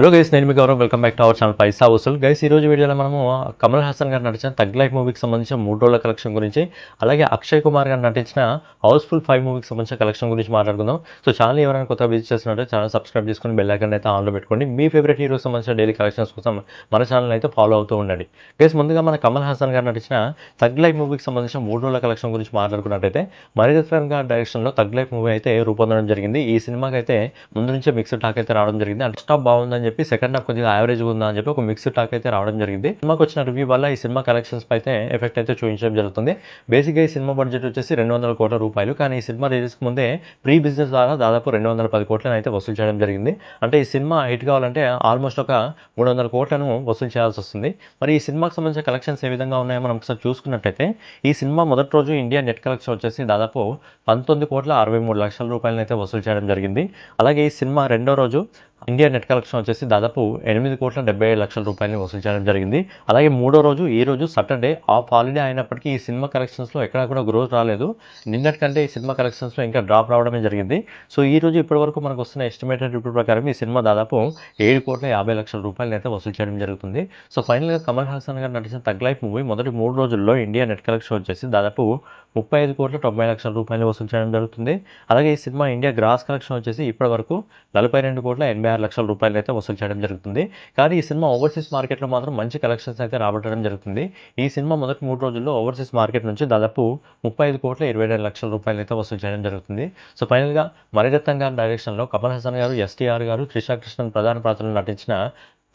Hello guys నేను మీ Gaurav. Welcome back to our channel Paisa Vasool guys ఈ రోజు వీడియోలో మనము కమల్ హాసన్ గారు నటించిన తగ్ లైఫ్ మూవీకి సంబంధించిన మూడు రోజుల కలెక్షన్ గురించి అలాగే అక్షయ్ కుమార్ గారు నటించిన హౌస్ఫుల్ ఫైవ్ మూవీకి సంబంధించిన కలెక్షన్ గురించి మాట్లాడుకుందాం. సో ఛానల్ ఎవరైనా కొత్త విజిట్ చేస్తున్నట్టు ఛానల్ సబ్స్క్రైబ్ చేసుకుని బెల్ ఐకన్ అయితే ఆన్లో పెట్టుకోండి. మీ ఫేవరెట్ హీరోకి సంబంధించిన డైలీ కలెక్షన్స్ కోసం మన ఛానల్ అయితే ఫాలో అవుతూ ఉండండి. గైస్ ముందుగా మన కమల్ హాసన్ గారు నటించిన తగ్ లైఫ్ మూవీకి సంబంధించిన మూడు రోజుల కలెక్షన్ గురించి మాట్లాడుకున్నట్టయితే మరిదత్వన్ గారి డైరెక్షన్లో తగ్ లైఫ్ మూవీ అయితే రూపొందడం జరిగింది. ఈ సినిమాకి అయితే ముందు నుంచే మిక్స్డ్ టాక్ అయితే రావడం జరిగింది. అంటే స్టాప్ బాగుందని చెప్పి సెకండ్ హాఫ్ కొద్దిగా యావరేజ్ ఉందా అని చెప్పి ఒక మిక్స్డ్ టాక్ అయితే రావడం జరిగింది. సినిమాకి వచ్చిన రివ్యూ వల్ల ఈ సినిమా కలెక్షన్స్ పై అయితే ఎఫెక్ట్ అయితే చూపించడం జరుగుతుంది. బేసిక్గా ఈ సినిమా బడ్జెట్ వచ్చేసి రెండు వందల కోట్ల రూపాయలు. కానీ ఈ సినిమా రిలీజ్కి ముందే ప్రీ బిజినెస్ ద్వారా దాదాపు రెండు వందల పది కోట్లను అయితే వసూలు చేయడం జరిగింది. అంటే ఈ సినిమా హిట్ కావాలంటే ఆల్మోస్ట్ ఒక మూడు వందల కోట్లను వసూలు చేయాల్సి వస్తుంది. మరి ఈ సినిమాకి సంబంధించిన కలెక్షన్స్ ఏ విధంగా ఉన్నాయో మనం ఒకసారి చూసుకున్నట్టయితే ఈ సినిమా మొదటి రోజు ఇండియా నెట్ కలెక్షన్ వచ్చేసి దాదాపు పంతొమ్మిది కోట్ల అరవై మూడు లక్షల రూపాయలను అయితే వసూలు చేయడం జరిగింది. అలాగే ఈ సినిమా రెండో రోజు ఇండియా నెట్ కలెక్షన్ వచ్చేసి దాదాపు ఎనిమిది కోట్ల డెబ్బై ఐదు లక్షల రూపాయలని వసూలు చేయడం జరిగింది. అలాగే మూడో రోజు ఈ రోజు సాటర్డే ఆఫ్ హాలిడే అయినప్పటికీ ఈ సినిమా కలెక్షన్స్లో ఎక్కడా కూడా గ్రోత్ రాలేదు. నిన్నటికంటే ఈ సినిమా కలెక్షన్స్లో ఇంకా డ్రాప్ రావడమే జరిగింది. సో ఈ రోజు ఇప్పటివరకు మనకు వస్తున్న ఎస్టిమేటెడ్ రిపోర్ట్ ప్రకారం ఈ సినిమా దాదాపు ఏడు కోట్ల యాభై లక్షల రూపాయలు అయితే వసూలు చేయడం జరుగుతుంది. సో ఫైనల్గా కమల్ హాసన్ గారు నటించిన తగ్ లైఫ్ మూవీ మొదటి మూడు రోజుల్లో ఇండియా నెట్ కలెక్షన్ వచ్చేసి దాదాపు ముప్పై ఐదు కోట్ల తొంభై లక్షల రూపాయలు వసూలు చేయడం జరుగుతుంది. అలాగే ఈ సినిమా ఇండియా గ్రాస్ కలెక్షన్ వచ్చేసి ఇప్పటి వరకు నలభై రెండు కోట్ల ఎనభై ఆరు లక్షల రూపాయలు అయితే వసూలు చేయడం జరుగుతుంది. కానీ ఈ సినిమా ఓవర్సీస్ మార్కెట్లో మాత్రం మంచి కలెక్షన్స్ అయితే రాబట్టడం జరుగుతుంది. ఈ సినిమా మొదటి మూడు రోజుల్లో ఓవర్సీస్ మార్కెట్ నుంచి దాదాపు ముప్పై ఐదు కోట్ల ఇరవై రెండు లక్షల రూపాయలు అయితే వసూలు చేయడం జరుగుతుంది. సో ఫైనల్గా మరిరత్నం గారి డైరెక్షన్లో కమల్ హాసన్ గారు ఎస్టీఆర్ గారు త్రిషా కృష్ణన్ ప్రధాన పాత్రలు నటించిన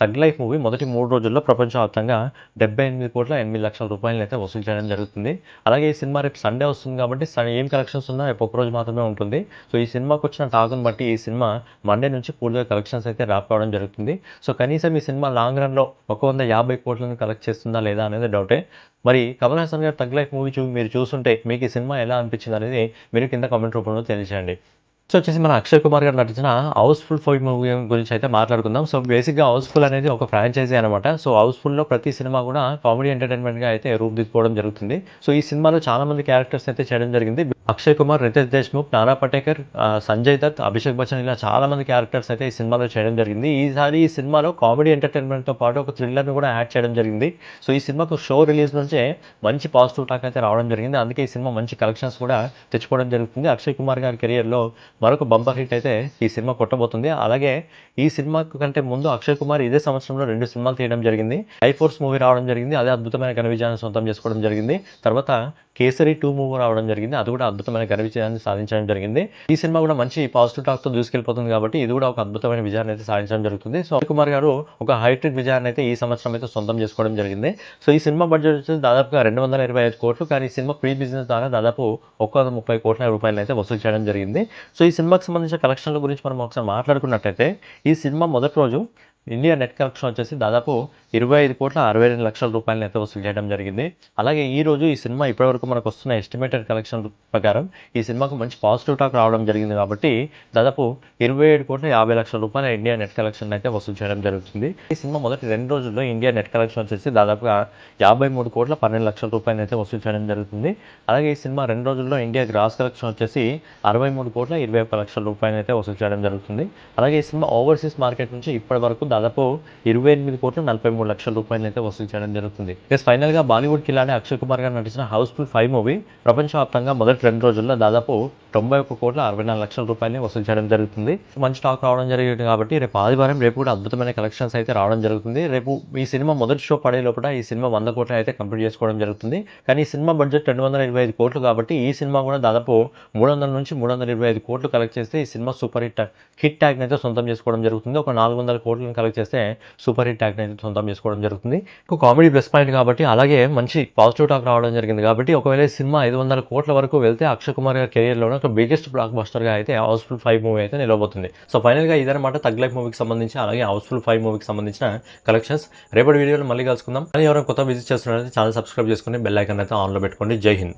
తగ్ లైఫ్ మూవీ మొదటి మూడు రోజుల్లో ప్రపంచవ్యాప్తంగా డెబ్బై ఎనిమిది కోట్ల ఎనిమిది లక్షల రూపాయలు అయితే వసూలు చేయడం జరుగుతుంది. అలాగే ఈ సినిమా రేపు సండే వస్తుంది కాబట్టి సన్ ఏం కలెక్షన్స్ ఉన్నా రేపు ఒక రోజు మాత్రమే ఉంటుంది. సో ఈ సినిమాకి వచ్చిన టాకును బట్టి ఈ సినిమా మండే నుంచి పూర్తిగా కలెక్షన్స్ అయితే ర్యాప్ జరుగుతుంది. సో కనీసం ఈ సినిమా లాంగ్ రన్లో ఒక వంద యాభై కోట్లను కలెక్ట్ చేస్తుందా లేదా అనేది డౌటే. మరి కమల్ హాసన్ గారు తగ్ లైఫ్ మూవీ చూ మీరు చూస్తుంటే మీకు ఈ సినిమా ఎలా అనిపించింది అనేది మీరు కింద కామెంట్ రూపంలో తెలియజేయండి సో వచ్చేసి మన అక్షయ్ కుమార్ గారు నటించిన హౌస్ఫుల్ ఫైవ్ మూవీ గురించి అయితే మాట్లాడుకుందాం. సో బేసిక్గా హౌస్ఫుల్ అనేది ఒక ఫ్రాంచైజీ అనమాట సో హౌస్ఫుల్లో ప్రతి సినిమా కూడా కామెడీ ఎంటర్టైన్మెంట్గా అయితే రూపుదిద్దుకోవడం జరుగుతుంది. సో ఈ సినిమాలో చాలా మంది క్యారెక్టర్స్ అయితే చేయడం జరిగింది. అక్షయ్ కుమార్ రితేష్ దేశ్ముఖ్ నానా పటేకర్ సంజయ్ దత్ అభిషేక్ బచ్చన్ ఇలా చాలా మంది క్యారెక్టర్స్ అయితే ఈ సినిమాలో చేయడం జరిగింది. ఈసారి ఈ సినిమాలో కామెడీ ఎంటర్టైన్మెంట్తో పాటు ఒక థ్రిల్లర్ని కూడా యాడ్ చేయడం జరిగింది. సో ఈ సినిమాకు షో రిలీజ్ నుంచే మంచి పాజిటివ్ టాక్ అయితే రావడం జరిగింది. అందుకే ఈ సినిమా మంచి కలెక్షన్స్ కూడా తెచ్చుకోవడం జరుగుతుంది. అక్షయ్ కుమార్ గారి కెరియర్లో మరొక బంపర్ హిట్ అయితే ఈ సినిమా కొట్టబోతుంది. అలాగే ఈ సినిమా కంటే ముందు అక్షయ్ కుమార్ ఇదే సంవత్సరంలో రెండు సినిమాలు తీయడం జరిగింది. ఐ ఫోర్స్ మూవీ రావడం జరిగింది. అదే అద్భుతమైన ఘన విజయాన్ని సొంతం చేసుకోవడం జరిగింది. తర్వాత కేసరి టూ మూవీ రావడం జరిగింది. అది కూడా అద్భుతమైన ఘన విజయాన్ని సాధించడం జరిగింది. ఈ సినిమా కూడా మంచి పాజిటివ్ టాక్తో దూసుకెళ్ళిపోతుంది కాబట్టి ఇది కూడా ఒక అద్భుతమైన విజయాన్ని అయితే సాధించడం జరుగుతుంది. సో కుమార్ గారు ఒక హైటెక్ విజయాన్ని అయితే ఈ సంవత్సరం అయితే సొంతం చేసుకోవడం జరిగింది. సో ఈ సినిమా బడ్జెట్ వచ్చేసి దాదాపుగా రెండు వందల ఇరవై ఐదు కోట్లు కానీ ఈ సినిమా ప్రీ బిజినెస్ ద్వారా దాదాపు ఒక్క ముప్పై కోట్ల రూపాయలు అయితే వసూలు చేయడం జరిగింది. సో ఈ సినిమాకి సంబంధించిన కలెక్షన్ల గురించి మనం ఒకసారి మాట్లాడుకున్నట్టయితే ఈ సినిమా మొదటి రోజు ఇండియా నెట్ కలెక్షన్ వచ్చేసి దాదాపు ఇరవై ఐదు కోట్ల అరవై రెండు లక్షల రూపాయలను అయితే వసూలు చేయడం జరిగింది. అలాగే ఈ రోజు ఈ సినిమా ఇప్పటివరకు మనకు వస్తున్న ఎస్టిమేటెడ్ కలెక్షన్ ప్రకారం ఈ సినిమాకు మంచి పాజిటివ్ టాక్ రావడం జరిగింది కాబట్టి దాదాపు ఇరవై ఏడు కోట్ల యాభై లక్షల రూపాయల ఇండియా నెట్ కలెక్షన్ అయితే వసూలు చేయడం జరుగుతుంది. ఈ సినిమా మొదటి రెండు రోజుల్లో ఇండియా నెట్ కలెక్షన్ వచ్చేసి దాదాపుగా యాభై మూడు కోట్ల పన్నెండు లక్షల రూపాయలు అయితే వసూలు చేయడం జరుగుతుంది. అలాగే ఈ సినిమా రెండు రోజుల్లో ఇండియా గ్రాస్ కలెక్షన్ వచ్చేసి అరవై మూడు కోట్ల ఇరవై ఒక్క లక్షల రూపాయలు అయితే వసూలు చేయడం జరుగుతుంది. అలాగే ఈ సినిమా ఓవర్సీస్ మార్కెట్ నుంచి ఇప్పటి వరకు దాదాపు ఇరవై ఎనిమిది కోట్ల నలభై మూడు లక్షల రూపాయలు అయితే వసూలు చేయడం జరుగుతుంది. ప్లస్ ఫైనల్గా బాలీవుడ్ కిలానే అక్షయ్ కుమార్ గారు నటించిన హౌస్ఫుల్ ఫైవ్ మూవీ ప్రపంచవ్యాప్తంగా మొదటి రెండు రోజుల్లో దాదాపు తొంభై ఒక్క కోట్ల అరవై నాలుగు లక్షల రూపాయలని వసూలు చేయడం జరుగుతుంది. మంచి టాక్ రావడం జరిగింది కాబట్టి రేపు ఆదివారం రేపు కూడా అద్భుతమైన కలెక్షన్స్ అయితే రావడం జరుగుతుంది. రేపు ఈ సినిమా మొదటి షో పడే లోపల ఈ సినిమా వంద కోట్లు అయితే కంప్లీట్ చేసుకోవడం జరుగుతుంది. కానీ ఈ సినిమా బడ్జెట్ రెండు వందల ఇరవై ఐదు కోట్లు కాబట్టి ఈ సినిమా కూడా దాదాపు మూడు వందల నుంచి మూడు వందల ఇరవై ఐదు కోట్లు కలెక్ట్ చేస్తే ఈ cinema super hit hit tag అయితే సొంతం చేసుకోవడం జరుగుతుంది. ఒక నాలుగు వందల కోట్లను కలెక్ట్ చేస్తే సూపర్ హిట్ ట్యాగ్ అయితే సొంతం చేసుకోవడం జరుగుతుంది. ఒక కామెడీ ప్లస్ పాయింట్ కాబట్టి అలాగే మంచి పాజిటివ్ టాక్ రావడం జరిగింది కాబట్టి ఒకవేళ సినిమా ఐదు వందల కోట్ల వరకు వెళ్తే అక్షయ్ కుమార్ గారి కెరియర్లోనే ఒక బిగ్గెస్ట్ బ్లాక్ బస్టర్గా అయితే హౌస్ఫుల్ ఫైవ్ మూవీ అయితే నిలవబోతుంది. సో ఫైనల్గా ఇదనమాట తగ్ లైఫ్ మూవీకి సంబంధించి అలాగే హౌస్ఫుల్ ఫైవ్ మూవీకి సంబంధించిన కలెక్షన్స్ రేపటి వీడియోలో మళ్ళీ కలుసుకుందాం. కానీ ఎవరైనా కొత్త విజిట్ చేస్తున్నారైతే ఛానల్ సబ్స్క్రైబ్ చేసుకుని బెల్ ఐకాన్ అయితే ఆన్లో పెట్టుకోండి. జై హింద్.